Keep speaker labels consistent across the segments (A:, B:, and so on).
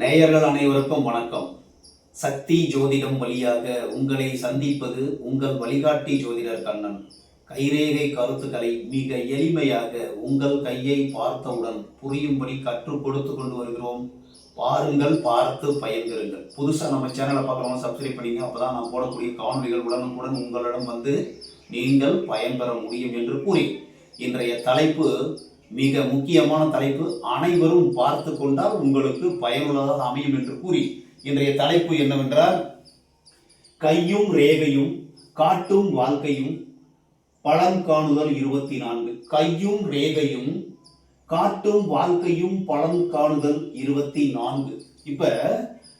A: நேயர்கள் அனைவருக்கும் வணக்கம். சக்தி ஜோதிடம் வழியாக உங்களை சந்திப்பது உங்கள் வழிகாட்டி ஜோதிடர் கண்ணன். கைரேகை கருத்துக்களை மிக எளிமையாக உங்கள் கையை பார்த்தவுடன் புரியும்படி கற்றுக் கொடுத்து கொண்டு வருகிறோம். பாருங்கள் பார்த்து பயன்பெறுங்கள். புதுசாக நம்ம சேனலை பார்க்குறவங்க சப்ஸ்கிரைப் பண்ணிங்க அப்பதான் நான் போடக்கூடிய காணொலிகள் உடனுக்குடன் உங்களிடம் வந்து நீங்கள் பயன்பெற முடியும் என்று கூறி இன்றைய தலைப்பு மிக முக்கியமான தலைப்பு அனைவரும் பார்த்து கொண்டால் உங்களுக்கு பயனுள்ளதாக அமையும் என்று கூறி இன்றைய தலைப்பு என்னவென்றால் கையும் ரேகையும் காட்டும் வாழ்க்கையும் பழங்காணுதல் இருபத்தி நான்கு. கையும் ரேகையும் காட்டும் வாழ்க்கையும் பழங்காணுதல் இருபத்தி நான்கு. இப்ப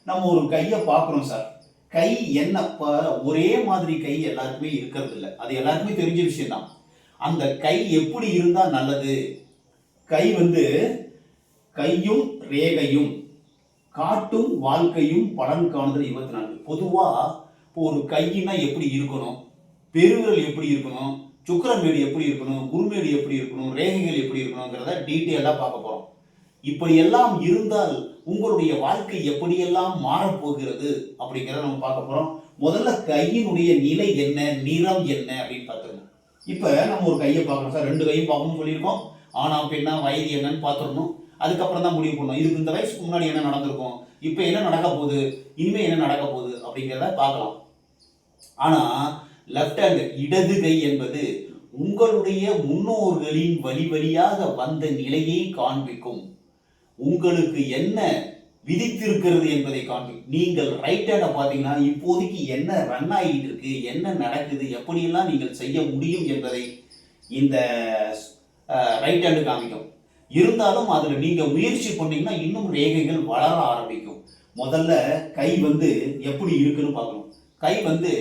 A: நம்ம ஒரு கையை பார்க்குறோம் சார். கை என்னப்ப? ஒரே மாதிரி கை எல்லாருக்குமே இருக்கிறது இல்லை அது எல்லாருக்குமே தெரிஞ்ச விஷயம்தான். அந்த கை எப்படி இருந்தால் நல்லது? கை வந்து கையும் ரேகையும் காட்டும் வாழ்க்கையும் பலன் காணுதல் இருபத்தி நான்கு. பொதுவாக இப்போ ஒரு கையினா எப்படி இருக்கணும்? பெருவிரல் எப்படி இருக்கணும்? சுக்கரமேடு எப்படி இருக்கணும்? குருமேடு எப்படி இருக்கணும்? ரேகைகள் எப்படி இருக்கணுங்கிறத டீட்டெயிலாக பார்க்க போகிறோம் இப்படியெல்லாம் இருந்தால் உங்களுடைய வாழ்க்கை எப்படியெல்லாம் மாறப்போகிறது அப்படிங்கிறத நம்ம பார்க்க போகிறோம் முதல்ல கையினுடைய நிலை என்ன? நிறம் என்ன அப்படின்னு பார்த்துருங்க இப்போ நம்ம ஒரு கையை பார்க்குறோம் சார். ரெண்டு கையும் பார்க்கணும்னு சொல்லியிருக்கோம். ஆனா பெண்ணா வயது என்னன்னு பார்த்துடணும். அதுக்கப்புறம் தான் முடிவு பண்ணணும். இதுக்கு இந்த வயசுக்கு முன்னாடி என்ன நடந்திருக்கும்? இப்போ என்ன நடக்க போகுது? இனிமே என்ன நடக்க போகுது? அப்படிங்கிறத பார்க்கலாம். ஆனால் லெஃப்ட் ஹேண்ட் இடது கை என்பது உங்களுடைய முன்னோர்களின் வழி வழியாக வந்த நிலையை காண்பிக்கும். உங்களுக்கு என்ன விதித்திருக்கிறது என்பதை காண்பிக்கும். நீங்கள் ரைட் ஹேண்டை பார்த்தீங்கன்னா இப்போதைக்கு என்ன ரன் ஆகிட்டு இருக்கு? என்ன நடக்குது? எப்படியெல்லாம் நீங்கள் செய்ய முடியும் என்பதை இந்த ரைட் ஹேண்டு காமிக்கும். இருந்தாலும் அதில் நீங்கள் முயற்சி பண்ணீங்கன்னா இன்னும் ரேகைகள் வளர ஆரம்பிக்கும். முதல்ல கை வந்து எப்படி இருக்குன்னு பார்க்கணும். கை வந்து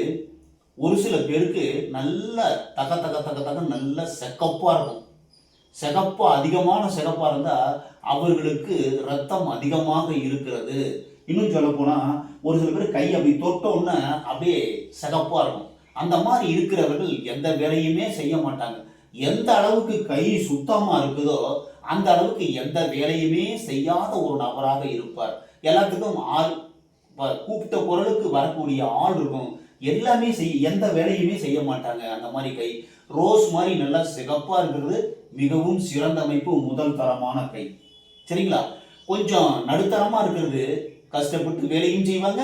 A: ஒரு சில பேருக்கு நல்ல தக தக தக தக நல்ல செக்கப்பாக இருக்கும். சிகப்பாக அதிகமான சிகப்பாக இருந்தால் அவர்களுக்கு ரத்தம் அதிகமாக இருக்கிறது. இன்னும் சொல்ல போனால் ஒரு சில பேர் கை அப்படி தொட்டோன்னே அப்படியே சிகப்பாக இருக்கும். அந்த மாதிரி இருக்கிறவர்கள் எந்த வேலையுமே செய்ய மாட்டாங்க. எந்த அளவுக்கு கை சுத்தமாக இருக்குதோ அந்த அளவுக்கு எந்த வேலையுமே செய்யாத ஒரு நபராக இருப்பார். எல்லாத்துக்கும் ஆள் கூப்பிட்ட குரலுக்கு வரக்கூடிய ஆள் இருக்கும். எல்லாமே செய் எந்த வேலையுமே செய்ய மாட்டாங்க அந்த மாதிரி கை. ரோஸ் மாதிரி நல்லா சிகப்பா இருக்கிறது மிகவும் சிறந்த அமைப்பு முதல் தரமான கை. சரிங்களா? கொஞ்சம் நடுத்தரமா இருக்கிறது கஷ்டப்பட்டு வேலையும் செய்வாங்க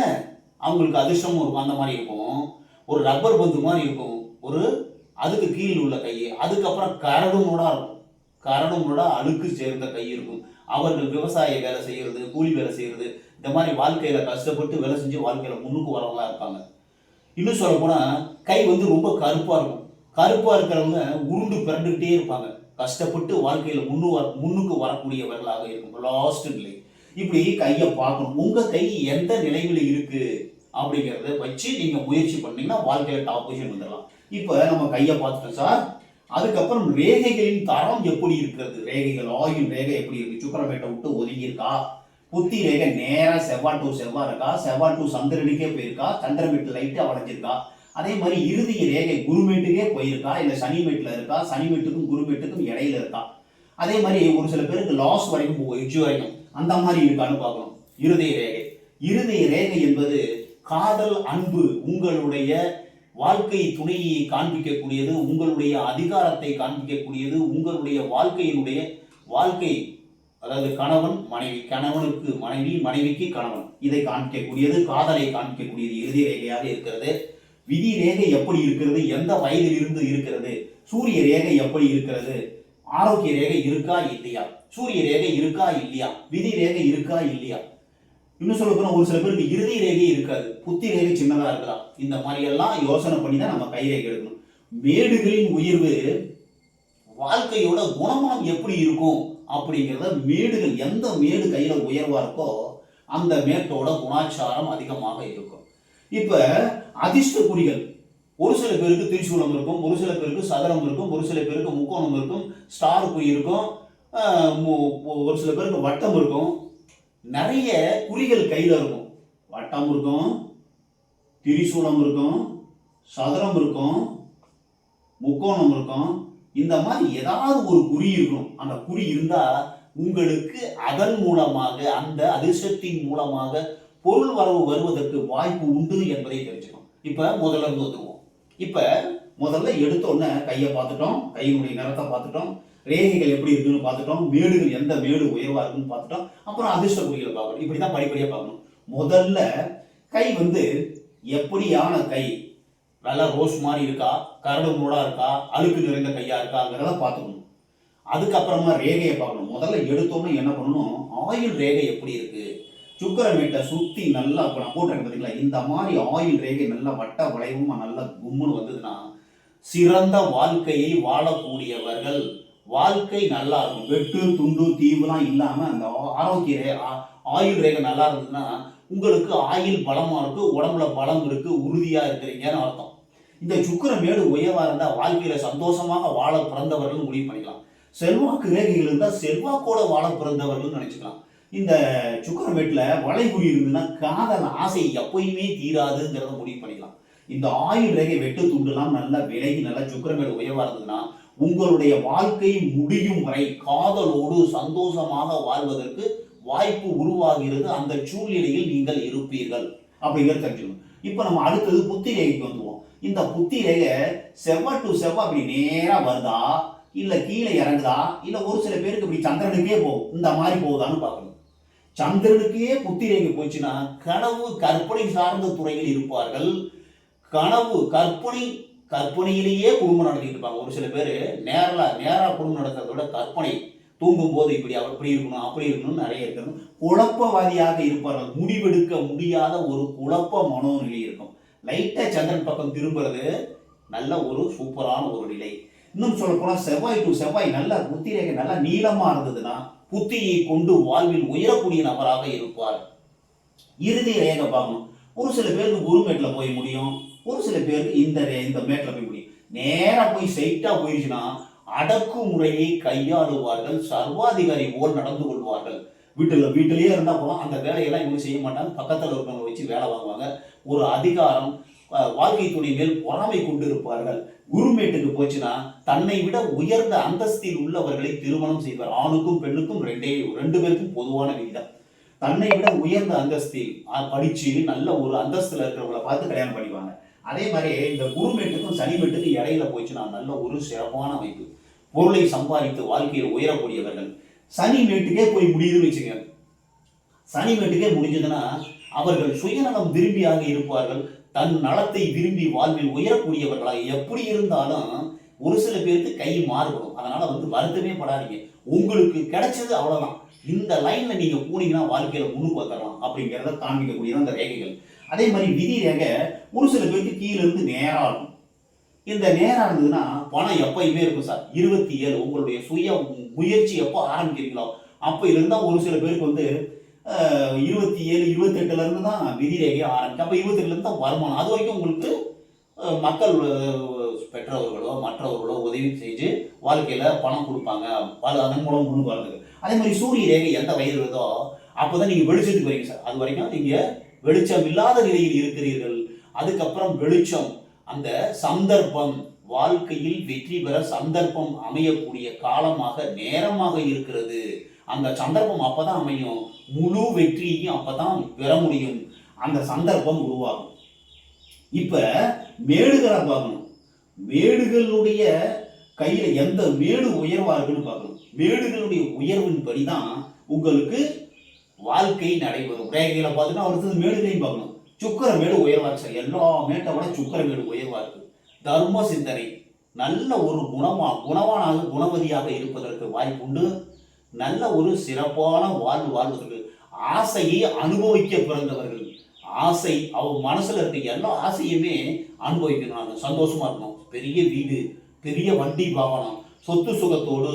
A: அவங்களுக்கு அதிர்ஷ்டமும் இருக்கும். அந்த மாதிரி இருக்கும். ஒரு ரப்பர் பந்து மாதிரி இருக்கும். ஒரு அதுக்கு கீழ் உள்ள கை அதுக்கப்புறம் கரடுமுடா இருக்கும். கரடுமுடா அழுக்கு சேர்ந்த கை இருக்கும். அவர்கள் விவசாய வேலை செய்யறது கூலி வேலை செய்யறது இந்த மாதிரி வாழ்க்கையில கஷ்டப்பட்டு வேலை செஞ்சு வாழ்க்கையில முன்னுக்கு வரவங்களா இருப்பாங்க. இன்னும் சொல்ல போனா கை வந்து ரொம்ப கருப்பா இருக்கும். கருப்பா இருக்கிறவங்க உருண்டு பிறண்டுகிட்டே இருப்பாங்க. கஷ்டப்பட்டு வாழ்க்கையில முன்னு வர முன்னுக்கு வரக்கூடியவர்களாக இருக்கும். லாஸ்ட் நிலை. இப்படி கையை பார்க்கணும். உங்க கை எந்த நிலையில இருக்கு அப்படிங்கிறத வச்சு நீங்க முயற்சி பண்ணீங்கன்னா வாழ்க்கையில டாப் பொசிஷன் வந்துடலாம். இப்போ நம்ம கையை பார்த்துட்டோம் சார் அதுக்கப்புறம் ரேகைகளின் தரம் எப்படி இருக்கிறது? ரேகைகள் ஆயுள் ரேகை எப்படி இருக்கு? சுக்கரமேட்டை விட்டு ஒதுங்கி இருக்கா புத்தி ரேகை நேராக செவ்வாய் டு செவ்வாய் இருக்கா? செவ்வாய் டு சந்திரனுக்கே போயிருக்கா? சந்திரமேட்டு லைட்டாக வளைஞ்சிருக்கா? அதே மாதிரி இறுதி ரேகை குருமேட்டுக்கே போயிருக்கா? இல்லை சனிமேட்டில் இருக்கா? சனிமேட்டுக்கும் குருமேட்டுக்கும் இடையில இருக்கா? அதே மாதிரி ஒரு சில பேருக்கு லாஸ் வரைக்கும் போகும் எட்ஜ் வரைக்கும் அந்த மாதிரி இருக்கான்னு பார்க்கணும். இருதய ரேகை. இருதய ரேகை என்பது காதல் அன்பு உங்களுடைய வாழ்க்கை துணையை காண்பிக்கக்கூடியது உங்களுடைய அதிகாரத்தை காண்பிக்கக்கூடியது உங்களுடைய வாழ்க்கையினுடைய வாழ்க்கை அதாவது கணவன் மனைவி கணவனுக்கு மனைவி மனைவிக்கு கணவன். இதை காண்பிக்கக்கூடியது காதலை காண்பிக்கக்கூடியது இறுதி ரேகையாக இருக்கிறது. விதி ரேகை எப்படி இருக்கிறது? எந்த வயதில் இருந்து இருக்கிறது? சூரிய ரேகை எப்படி இருக்கிறது? ஆரோக்கிய ரேகை இருக்கா இல்லையா? சூரிய ரேகை இருக்கா இல்லையா? விதி ரேகை இருக்கா இல்லையா? இன்னும் சொல்ல போனால் ஒரு சில பேருக்கு இறுதி ரேகை இருக்காது. புத்தி ரேகை சின்னதாக இருக்கலாம். இந்த மாதிரியெல்லாம் யோசனை பண்ணி தான் நம்ம கை ரேகை எடுக்கணும். மேடுகளின் உயர்வு வாழ்க்கையோட குணமனம் எப்படி இருக்கும் அப்படிங்கிறத மேடுகள் எந்த மேடு கையில் உயர்வாக இருக்கோ அந்த மேட்டோட குணாச்சாரம் அதிகமாக இருக்கும். இப்போ அதிர்ஷ்ட குறிகள் ஒரு சில பேருக்கு திருச்சூலம் இருக்கும் ஒரு சில பேருக்கு சதுரம் இருக்கும் ஒரு சில பேருக்கு முக்கோணம் இருக்கும் ஸ்டார் குறி இருக்கும் மு- ஒரு சில பேருக்கு வட்டம் இருக்கும். நிறைய குறிகள் கையில் இருக்கும். வட்டம் இருக்கும் திரிசூலம் இருக்கும் சதுரம் இருக்கும் முக்கோணம் இருக்கும். இந்த மாதிரி ஏதாவது ஒரு குறி இருக்கும். அந்த குறி இருந்தால் உங்களுக்கு அதன் மூலமாக அந்த அதிர்ஷ்டத்தின் மூலமாக பொருள் வரவு வருவதற்கு வாய்ப்பு உண்டு என்பதை தெரிஞ்சுக்கணும். இப்போ முதல்ல இருந்து வந்துருவோம். இப்போ முதல்ல எடுத்தோன்னே கையை பார்த்துட்டோம். கையினுடைய நிறத்தை பார்த்துட்டோம். ரேகைகள் எப்படி இருக்குன்னு பார்த்துட்டோம் மேடுகள் எந்த மேடு உயர்வாக இருக்குன்னு பார்த்துட்டோம் அப்புறம் அதிர்ஷ்ட குறிகளை பார்க்கணும். இப்படிதான் படிப்படியாக பார்க்கணும். முதல்ல கை வந்து எப்படியான கை? நல்லா ரோஸ் மாதிரி இருக்கா? கரடு மூடாக இருக்கா? அழுக்கு நிறைந்த கையாக இருக்காங்கிறத பார்த்துக்கணும். அதுக்கப்புறமா ரேகையை பார்க்கணும். முதல்ல எடுத்தோம்னா என்ன பண்ணணும்? ஆயில் ரேகை எப்படி இருக்கு? சுக்கரமேட்டை சுற்றி நல்லா இப்போ நான் போட்டிருக்கேன் பார்த்தீங்களா இந்த மாதிரி ஆயில் ரேகை நல்லா வட்ட வளைவுமா நல்லா கும்முன்னு வந்ததுன்னா சிறந்த வாழ்க்கையை வாழக்கூடியவர்கள் வாழ்க்கை நல்லா இருக்கும். வெட்டு துண்டு தீவுலாம் இல்லாமல் அந்த ஆரோக்கிய ரே ஆயுள் ரேகை நல்லா இருந்ததுன்னா உங்களுக்கு ஆயுள் பலமாக இருக்கு உடம்புல பலம் இருக்கு உறுதியாக இருக்கிறீங்கன்னு அர்த்தம். இந்த சுக்கிரமேடு உயவாக இருந்தால் வாழ்க்கையில் சந்தோஷமாக வாழ பிறந்தவர்கள் முடிவு பண்ணிக்கலாம். செல்வாக்கு ரேகைகள் இருந்தால் செல்வாக்கோட வாழ பிறந்தவர்கள் நினச்சிக்கலாம். இந்த சுக்கிரமேட்டுல வளைகுறி இருந்ததுன்னா காதல் ஆசை எப்பயுமே தீராதுங்கிறத முடிவு பண்ணிக்கலாம். இந்த ஆயுள் ரேகை வெட்டு துண்டுலாம் நல்லா விலகி நல்லா சுக்கிரமேடு உயவாக இருந்ததுன்னா உங்களுடைய வாழ்க்கை முடியும் வரை காதலோடு சந்தோஷமாக வாழ்வதற்கு வாய்ப்பு உருவாகிறது. அந்த சூழ்நிலையில் நீங்கள் இருப்பீர்கள் அப்படிங்கிறது தெரிஞ்சுக்கணும். இப்போ நம்ம அடுத்தது புத்தி ரேகைக்கு வந்துவோம். இந்த புத்தி ரேகை செவ்வாய் டு செவ்வாய் அப்படி நேராக வருதா? இல்லை கீழே இறங்குதா? இல்லை ஒரு சில பேருக்கு இப்படி சந்திரனுக்கே போகும். இந்த மாதிரி போகுதான்னு பார்க்கணும். சந்திரனுக்கே புத்தி ரேகை போச்சுன்னா கனவு கற்பனை சார்ந்த துறையில் இருப்பார்கள். கனவு கற்பனை கற்பனையிலேயே குடும்பம் நடத்திட்டு இருப்பாங்க. ஒரு சில பேர் நேரில் நேராக குடும்பம் நடத்துறத விட கற்பனை தூங்கும் போது இப்படி அவர் இருக்கணும் அப்படி இருக்கணும்னு நிறைய இருக்கணும். குழப்பவாதியாக இருப்பார்கள். முடிவெடுக்க முடியாத ஒரு குழப்ப மனோநிலை இருக்கும். லைட்டாக சந்திரன் பக்கம் திரும்புறது நல்ல ஒரு சூப்பரான ஒரு நிலை. இன்னும் சொல்ல போனால் செவ்வாய் டு செவ்வாய் நல்ல புத்திரேகை நல்லா நீளமாக இருந்ததுன்னா புத்தியை கொண்டு வாழ்வில் உயரக்கூடிய நபராக இருப்பார். இறுதி ரேகை பார்க்கணும் ஒரு சில பேருக்கு குருமேட்டில் போய் முடியும். ஒரு சில பேருக்கு இந்த இந்த மேட்டில் போய் முடியும். நேரா போய் ஸ்ட்ரைட்டாக போயிடுச்சுன்னா அடக்குமுறையை கையாளுவார்கள் சர்வாதிகாரி போல் நடந்து கொள்வார்கள். வீட்டில் வீட்டிலேயே இருந்தா போகலாம் அந்த வேலையெல்லாம் இவங்க செய்ய மாட்டாங்க. பக்கத்தில் இருக்கிறவங்க வச்சு வேலை வாங்குவாங்க. ஒரு அதிகாரம் வாழ்க்கை துணை மேல் பொறாமை கொண்டு இருப்பார்கள் குருமேட்டுக்கு போச்சுன்னா தன்னை விட உயர்ந்த அந்தஸ்தில் உள்ளவர்களை திருமணம் செய்வார். ஆணுக்கும் பெண்ணுக்கும் ரெண்டே ரெண்டு பேருக்கும் பொதுவான விகிதம். தன்னை விட உயர்ந்த அந்தஸ்தில் படிச்சு நல்ல ஒரு அந்தஸ்துல இருக்கிறவங்களை பார்த்து கல்யாணம் பண்ணி அதே மாதிரி இந்த குருமேட்டுக்கும் சனிமேட்டுக்கும் இடையில போச்சுன்னா நல்ல ஒரு சிறப்பான அமைப்பு. பொருளை சம்பாதித்து வாழ்க்கையில் உயரக்கூடியவர்கள். சனிமேட்டுக்கே போய் முடியுதுன்னு வச்சுக்கோங்க. சனிமேட்டுக்கே முடிஞ்சதுன்னா அவர்கள் சுயநலம் விரும்பியாக இருப்பார்கள். தன் நலத்தை விரும்பி வாழ்வில் உயரக்கூடியவர்களாக எப்படி இருந்தாலும் ஒரு சில பேருக்கு கை மாறுபடும். அதனால வந்து வருத்தமே படாதீங்க. உங்களுக்கு கிடைச்சது அவ்வளவுதான். இந்த லைன்ல நீங்க போனீங்கன்னா வாழ்க்கையில முன்னுக்கு வந்துடலாம் அப்படிங்கிறத காண்பிக்கக்கூடிய அந்த ரேகைகள். அதே மாதிரி விதி ரேகை ஒரு சில பேருக்கு கீழே இருந்து நேரா இருக்கும். இந்த நேரம் இருந்ததுன்னா பணம் எப்பயுமே இருக்கும் சார். இருபத்தி ஏழு உங்களுடைய சுய முயற்சி எப்போ ஆரம்பிக்கிறீங்களோ அப்போ இருந்தால் ஒரு சில பேருக்கு வந்து இருபத்தி ஏழு இருபத்தெட்டுல இருந்து தான் விதி ரேகையை ஆரம்பிக்கும். அப்போ இருபத்தெட்டுலேருந்து தான் வருமானம். அது வரைக்கும் உங்களுக்கு மக்கள் பெற்றவர்களோ மற்றவர்களோ உதவி செஞ்சு வாழ்க்கையில் பணம் கொடுப்பாங்க. அது அதன் மூலம் முன்னுக்கு வரதுக்கு அதே மாதிரி சூரிய ரேகை எந்த வயது வருதோ அப்போதான் நீங்கள் வெளிச்சத்துக்கு வரீங்க சார். அது வரைக்கும் நீங்கள் வெளிச்சம் இல்லாத நிலையில் இருக்கிறீர்கள். அதுக்கப்புறம் வெளிச்சம். அந்த சந்தர்ப்பம் வாழ்க்கையில் வெற்றி பெற சந்தர்ப்பம் அமையக்கூடிய காலமாக நேரமாக இருக்கிறது. அந்த சந்தர்ப்பம் அப்பதான் அமையும். முழு வெற்றியையும் அப்பதான் பெற முடியும். அந்த சந்தர்ப்பம் உருவாகும். இப்ப மேடுகளை பார்க்கணும். மேடுகளுடைய கையில எந்த மேடு உயர்வார்கள்னு பார்க்கணும். மேடுகளுடைய உயர்வின் படிதான் உங்களுக்கு வாழ்க்கை நடைபெறும். ரேகைகளை பார்த்துட்டு அடுத்தது மேடுகளையும் பார்க்கணும். சுக்கர மேடு உயர்வாக இருக்கு சார். எல்லா மேட்டை விட சுக்கர மேடு உயர்வாக இருக்கு. தர்ம சிந்தனை நல்ல ஒரு குணமா குணவானாக குணவதியாக இருப்பதற்கு வாய்ப்புண்டு நல்ல ஒரு சிறப்பான வாழ்வு வாழ்வதற்கு ஆசையை அனுபவிக்க பிறந்தவர்கள் ஆசை அவங்க மனசுல இருக்க எல்லா ஆசையுமே அனுபவிக்கணும் நாங்க சந்தோஷமா இருக்கணும். பெரிய வீடு பெரிய வண்டி வாகனம் சொத்து சுகத்தோடு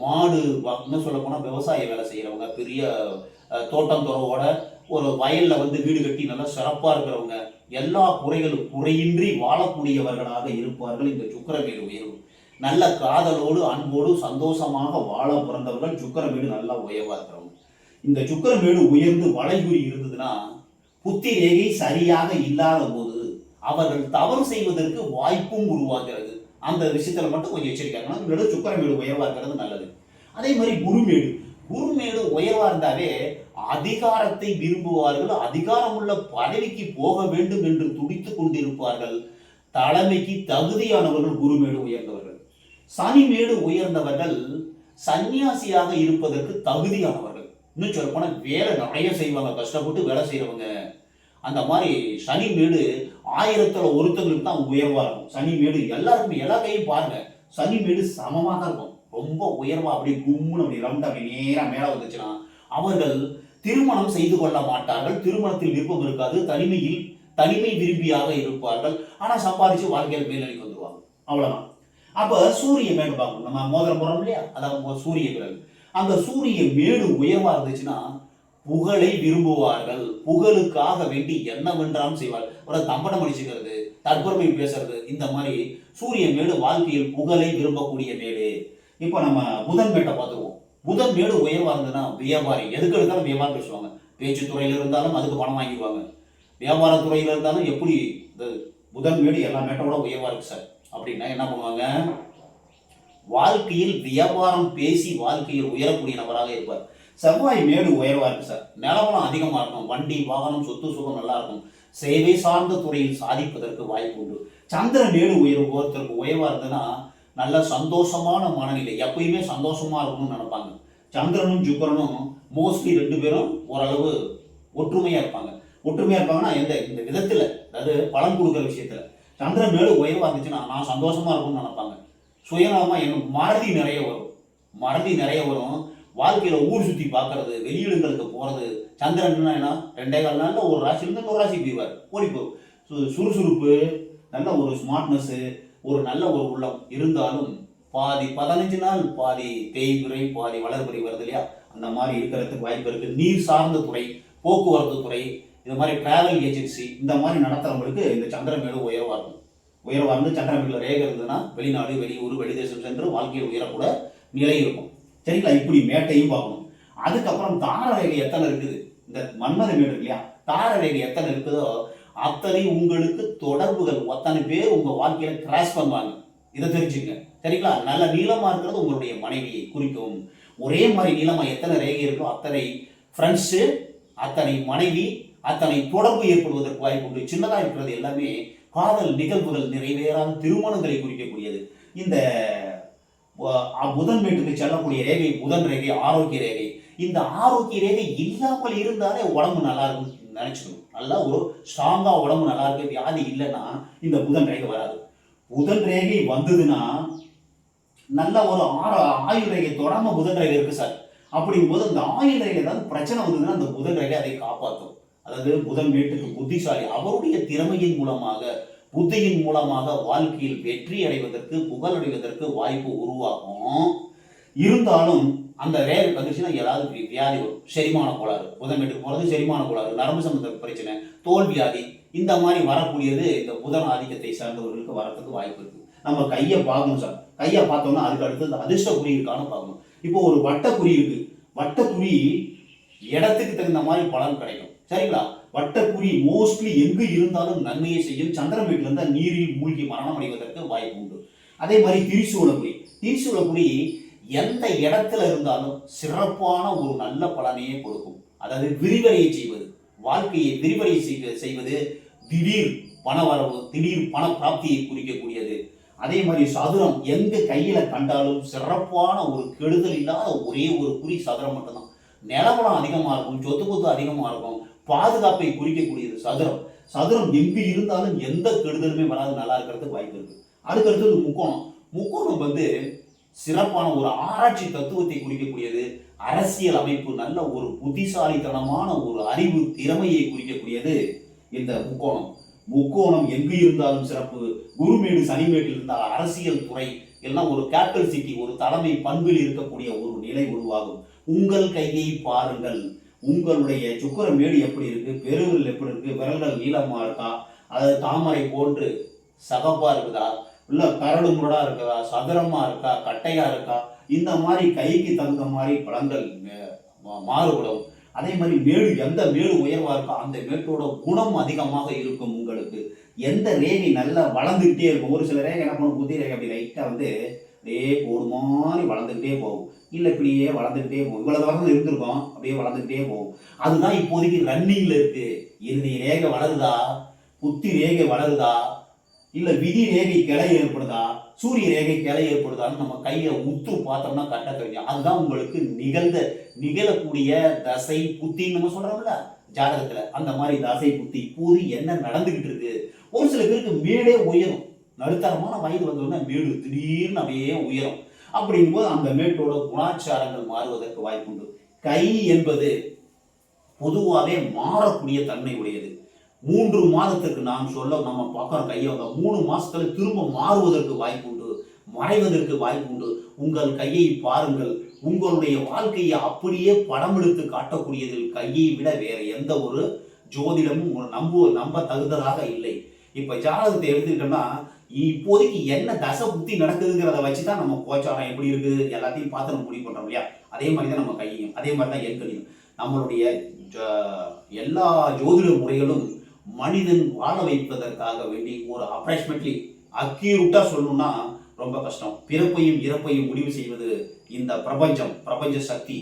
A: மாடு என்ன சொல்ல போனா விவசாய வேலை செய்யறவங்க பெரிய தோட்டம் துறவோட ஒரு வயல்ல வந்து வீடு கட்டி நல்லா சிறப்பாக இருக்கிறவங்க எல்லா குறைகளும் குறையின்றி வாழக்கூடியவர்களாக இருப்பார்கள் இந்த சுக்கரமேடு உயர்வு. நல்ல காதலோடு அன்போடு சந்தோஷமாக வாழ பிறந்தவர்கள் சுக்கரமேடு நல்லா உயர்வாக இருக்கிறவங்க. இந்த சுக்கரமேடு உயர்ந்து வளைகுறி இருந்ததுன்னா புத்தி ரேகை சரியாக இல்லாத போது அவர்கள் தவறு செய்வதற்கு வாய்ப்பும் உருவாகிறது. அந்த விஷயத்துல மட்டும் கொஞ்சம் எச்சரிக்கையாக சுக்கரமேடு உயர்வாக இருக்கிறது நல்லது. அதே மாதிரி குருமேடு. குருமேடு உயர்வா இருந்தாவே அதிகாரத்தை விரும்புவார்கள் அதிகாரமுள்ள பதவிக்கு போக வேண்டும் என்று துடித்துக் கொண்டிருப்பார்கள். தலைமைக்கு தகுதியானவர்கள் குருமேடு உயர்ந்தவர்கள். சனிமேடு உயர்ந்தவர்கள் சன்னியாசியாக இருப்பதற்கு தகுதியானவர்கள். இன்னும் சொல்ல போனால் வேலை நிறைய செய்வாங்க கஷ்டப்பட்டு வேலை செய்யறவங்க அந்த மாதிரி சனி மேடு ஆயிரத்துல ஒருத்தங்களுக்கு தான் உயர்வா இருக்கும். சனி மேடு எல்லாருக்குமே எல்லா கையும் பாருங்க சனி மேடு சமமாக தான் இருக்கும். ரொம்ப உயர்வா அப்படியே கும்முன்னு அப்படி ரவுண்ட் அப்படி நேரா மேல வந்துச்சுன்னா அவர்கள் திருமணம் செய்து கொள்ள மாட்டார்கள். திருமணத்தில் விருப்பம் இருக்காது. தனிமையில் தனிமை விரும்பியாக இருப்பார்கள். ஆனா சம்பாதிச்சு வாழ்க்கையில் மேலணிக்கு வந்துருவாங்க. அவ்வளவுதான். அப்ப சூரிய மேடு பார்க்கணும். நம்ம மோதிரம் போறோம் இல்லையா? அதான் சூரிய கிரகம் அந்த சூரிய மேடு உயர்வா இருந்துச்சுன்னா புகழை விரும்புவார்கள். புகழுக்காக வேண்டி என்னவென்றாலும் செய்வார். ஒரு தம்படம் அடிச்சுக்கிறது தற்பொருமை பேசுறது இந்த மாதிரி சூரிய மேடு வாழ்க்கையில் புகழை விரும்பக்கூடிய மேடு. இப்போ நம்ம புதன் மேட்டை பார்த்துருவோம் புதன் மேடு உயர்வாக இருந்ததுன்னா வியாபாரி எதுக்கு எடுத்தாலும் வியாபாரம் பேசுவாங்க. பேச்சு துறையில் இருந்தாலும் அதுக்கு பணம் வாங்கிடுவாங்க வியாபார துறையில் இருந்தாலும் எப்படி இந்த புதன் மேடு எல்லா மேட்டோட உயர்வாக இருக்கு சார்? அப்படின்னா என்ன பண்ணுவாங்க? வாழ்க்கையில் வியாபாரம் பேசி வாழ்க்கையில் உயரக்கூடிய நபராக இருப்பார். செவ்வாய் மேடு உயர்வாக இருக்கு சார். நிலவரம் அதிகமாக இருக்கும் வண்டி வாகனம் சொத்து சுகம் நல்லா இருக்கும் சேவை சார்ந்த துறையில் சாதிப்பதற்கு வாய்ப்பு உண்டு. சந்திர மேடு உயர்வு ஒருத்தருக்கு உயர்வாக இருந்ததுன்னா நல்ல சந்தோஷமான மனநிலை. எப்பயுமே சந்தோஷமாக இருக்கணும்னு நினைப்பாங்க. சந்திரனும் சுக்கரனும் மோஸ்ட்லி ரெண்டு பேரும் ஓரளவு ஒற்றுமையாக இருப்பாங்க. ஒற்றுமையாக இருப்பாங்கன்னா எந்த இந்த விதத்தில் அதாவது பலன் கொடுக்குற விஷயத்தில். சந்திரன் மேலே உயர்வாக இருந்துச்சுன்னா நான் சந்தோஷமாக இருக்கணும்னு நினைப்பாங்க. சுயநலமாக எனக்கு மறதி நிறைய வரும். மறதி நிறைய வரும். வாழ்க்கையில் ஊர் சுற்றி பார்க்கறது வெளியிடங்களுக்கு போகிறது சந்திரன் என்ன ரெண்டே கால் நாளில் ஒரு ராசிலேருந்து ஒரு ராசி போயிடுவார். ஓடி போகும் சுறுசுறுப்பு நல்ல ஒரு ஸ்மார்ட்னஸ்ஸு ஒரு நல்ல ஒரு உள்ளம் இருந்தாலும் பாதி பதினஞ்சு நாள் பாதி தேய்முறை பாதி வளர்முறை வருது இல்லையா? அந்த மாதிரி இருக்கிறதுக்கு வாய்ப்பு இருக்கு. நீர் சார்ந்த துறை போக்குவரத்து துறை இந்த மாதிரி டிராவல் ஏஜென்சி இந்த மாதிரி நடத்துறவங்களுக்கு இந்த சந்திரமேடு உயர்வா இருக்கும். உயர்வா இருந்து சந்திரமேடில் ரேகை இருந்ததுன்னா வெளிநாடு வெளியூர் வெளிதேசம் சென்று வாழ்க்கையில் உயரக்கூட நிலை இருக்கும். சரிங்களா? இப்படி மேட்டையும் பார்க்கணும். அதுக்கப்புறம் தார ரேகை எத்தனை இருக்குது? இந்த மன்மத மேடு இல்லையா? தார ரேகை எத்தனை இருக்குதோ அத்தனை உங்களுக்கு தொடர்புகள் அத்தனை பேர் உங்க வாழ்க்கையில கிராஸ் பண்ணுவாங்க. இதை தெரிஞ்சுங்க. சரிங்களா? நல்ல நீளமா இருக்கிறது உங்களுடைய மனைவியை குறிக்கும். ஒரே மாதிரி நீளமா எத்தனை ரேகை இருக்கோ அத்தனை ஃப்ரெண்ட்ஸு அத்தனை மனைவி அத்தனை தொடர்பு ஏற்படுவதற்கு வாய்ப்பு உண்டு. சின்னதாக இருக்கிறது எல்லாமே காதல் நிகழ்வுகள் நிறைவேறாத திருமணங்களை குறிக்கக்கூடியது. இந்த புதன் வீட்டுக்கு செல்லக்கூடிய ரேகை புதன் ரேகை ஆரோக்கிய ரேகை. இந்த ஆரோக்கிய ரேகை இல்லாமல் இருந்தாலே உடம்பு நல்லா இருக்கும். நினச்சிக்கணும் நல்லா ஒரு ஸ்ட்ராங்காக உடம்பு நல்லா இருக்கு வியாதி இல்லைன்னா இந்த புதன் ரேகை வராது. புதன் ரேகை வந்ததுன்னா நல்ல ஒரு ஆற ஆயுள் ரேகை தொடாமல் புதன் ரேகை இருக்குது சார். அப்படிங்கும்போது அந்த ஆயுள் ரேகை ஏதாவது பிரச்சனை வந்ததுன்னா அந்த புதன் ரேகை அதை காப்பாற்றும். அதாவது புதன் வீட்டுக்கு புத்திசாலி. அவருடைய திறமையின் மூலமாக புத்தியின் மூலமாக வாழ்க்கையில் வெற்றி அடைவதற்கு புகழ் அடைவதற்கு வாய்ப்பு உருவாகும். இருந்தாலும் அந்த ரேர் வந்துச்சுன்னா ஏதாவது வியாதி வரும். செரிமான கோளாறு. புதன் வீட்டுக்கு போகிறது செரிமான கோளாறு. நரம்பு சம்பந்த பிரச்சனை தோல் வியாதி. இந்த மாதிரி வரக்கூடியது இந்த புதன் ஆதிக்கத்தை சார்ந்தவர்களுக்கு வரத்துக்கு வாய்ப்பு இருக்குது நம்ம கையை பார்க்கணும் சார். கையை பார்த்தோம்னா அதுக்கு அடுத்து இந்த அதிர்ஷ்ட குறி இருக்கான்னு பார்க்கணும். இப்போ ஒரு வட்டக்குறி இருக்கு. வட்டக்குறி இடத்துக்கு தகுந்த மாதிரி பலன் கிடைக்கும். சரிங்களா? வட்டக்குறி மோஸ்ட்லி எங்கு இருந்தாலும் நன்மையை செய்யும். சந்திரன் வீட்டில் இருந்தால் நீரில் மூழ்கி மரணம் அடைவதற்கு வாய்ப்பு உண்டு. அதே மாதிரி திரிசூலக்குறி. திரிசூலக்குறி எந்த இடத்துல இருந்தாலும் சிறப்பான ஒரு நல்ல பலனையே கொடுக்கும். அதாவது விரிவடைய செய்வது வாழ்க்கையை விரிவடை செய்வ- செய்வது திடீர் பணவரவு திடீர் பண பிராப்தியை குறிக்கக்கூடியது. அதே மாதிரி சதுரம் எங்க கையில கண்டாலும் சிறப்பான ஒரு கெடுதல் இல்லாத ஒரே ஒரு குறி சதுரம் மட்டும்தான். நிலவரம் அதிகமா இருக்கும் சொத்து கொத்து அதிகமா இருக்கும் பாதுகாப்பை குறிக்கக்கூடியது சதுரம். சதுரம் எங்கு இருந்தாலும் எந்த கெடுதலுமே வராது நல்லா இருக்கிறதுக்கு வாய்ப்பு இருக்கு. அதுக்கு முக்கோணம். முக்கோணம் வந்து சிறப்பான ஒரு ஆராய்ச்சி தத்துவத்தை குறிக்கக்கூடியது அரசியல் அமைப்பு நல்ல ஒரு புத்திசாலித்தனமான ஒரு அறிவு திறமையை குறிக்கக்கூடியது இந்த முக்கோணம். முக்கோணம் எங்கு இருந்தாலும் சிறப்பு. குருமேடு சனிமேட்டில் இருந்தால் அரசியல் துறை எல்லாம் ஒரு கேபிட்டல் சிட்டி ஒரு தலைமை பண்பில் இருக்கக்கூடிய ஒரு நிலை உருவாகும். உங்கள் கையை பாருங்கள். உங்களுடைய சுக்கர மேடு எப்படி இருக்கு? பெருவில் எப்படி இருக்கு? விரல்கள் நீளமா இருக்கா? அது தாமரை போன்று சகப்பா இருக்குதா? இல்ல கரடு முரடாக இருக்கா சதுரமா இருக்கா கட்டையா இருக்கா? இந்த மாதிரி கைக்கு தகுந்த மாதிரி பழங்கள் மாறுபடும். அதே மாதிரி மேடு எந்த மேடு உயர்வா இருக்கோ அந்த மேட்டோட குணம் அதிகமாக இருக்கும் உங்களுக்கு. எந்த ரேகை நல்லா வளர்ந்துக்கிட்டே இருக்கும். ஒரு சில ரேகை என்ன பண்ணும்? புத்தி ரேகை அப்படி லைட்டா வந்து அப்படியே ஒரு மாதிரி வளர்ந்துக்கிட்டே போகும். இல்லை இப்படியே வளர்ந்துக்கிட்டே போகும். இவ்வளவு தூரம் இருந்திருக்கோம் அப்படியே வளர்ந்துக்கிட்டே போகும். அதுதான் இப்போதைக்கு ரன்னிங்ல இருக்கு. இறுதி ரேகை வளருதா? புத்தி ரேகை வளருதா? இல்லை விதி ரேகை கிளை ஏற்படுதா? சூரிய ரேகை கிளை ஏற்படுதான்னு நம்ம கையை உத்து பார்த்தோம்னா கட்ட தெரியும். அதுதான் உங்களுக்கு நிகழ்ந்த நிகழக்கூடிய தசை புத்தின்னு நம்ம சொல்றோம்ல. ஜாதகத்துல அந்த மாதிரி தசை புத்தி இப்போது என்ன நடந்துகிட்டு இருக்கு? ஒரு சில பேருக்கு மேடே உயரும். நடுத்தரமான வயது வந்தோடனே மேடு திடீர்னு அப்படியே உயரும். அப்படிங்கும்போது அந்த மேட்டோட குணாச்சாரங்கள் மாறுவதற்கு வாய்ப்புண்டு. கை என்பது பொதுவாகவே மாறக்கூடிய தன்மை உடையது. மூன்று மாதத்துக்கு நாம் சொல்ல நம்ம பார்க்குறோம் கையை மூணு மாதத்துல திரும்ப மாறுவதற்கு வாய்ப்பு உண்டு மறைவதற்கு வாய்ப்பு உண்டு. உங்கள் கையை பாருங்கள் உங்களுடைய வாழ்க்கையை அப்படியே படம் எடுத்து காட்டக்கூடியதில் கையை விட வேற எந்த ஒரு ஜோதிடமும் ஒரு நம்ப நம்ப தகுந்ததாக இல்லை. இப்போ ஜாதகத்தை எடுத்துக்கிட்டோம்னா இப்போதைக்கு என்ன தசை புத்தி நடக்குதுங்கிறத வச்சு தான் நம்ம கோச்சாரம் எப்படி இருக்குது எல்லாத்தையும் பார்த்து நம்ம முடிவு பண்ணுறோம் இல்லையா? அதே மாதிரி தான் நம்ம கையையும் அதே மாதிரி தான் எண்களையும் நம்மளுடைய ஜ- எல்லா ஜோதிட முறைகளும் மனிதன் வாழ வைப்பதற்காக வேண்டி ஒரு அப்ராக்சிமேட்லி அக்யூரட்டா சொல்லணும்னா ரொம்ப கஷ்டம். பிறப்பையும் இறப்பையும் முடிவு செய்வது இந்த பிரபஞ்சம் பிரபஞ்ச சக்தி.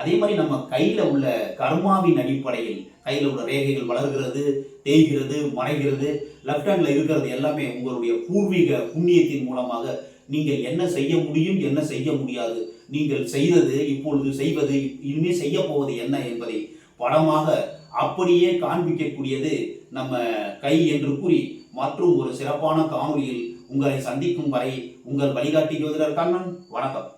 A: அதே மாதிரி நம்ம கையில் உள்ள கர்மாவின் அடிப்படையில் கையில் உள்ள ரேகைகள் வளர்கிறது தேய்கிறது மறைகிறது லெஃப்ட் ஹேண்டில் இருக்கிறது எல்லாமே உங்களுடைய பூர்வீக புண்ணியத்தின் மூலமாக நீங்கள் என்ன செய்ய முடியும் என்ன செய்ய முடியாது. நீங்கள் செய்தது இப்பொழுது செய்வது இனிமேல் செய்ய போவது என்ன என்பதை படமாக அப்படியே காண்பிக்கக்கூடியது நம்ம கை என்று கூறி மற்றும் ஒரு சிறப்பான காணொலியில் உங்களை சந்திக்கும் வரை உங்கள் வழிகாட்டி ஜோதிடர் கண்ணன். வணக்கம்.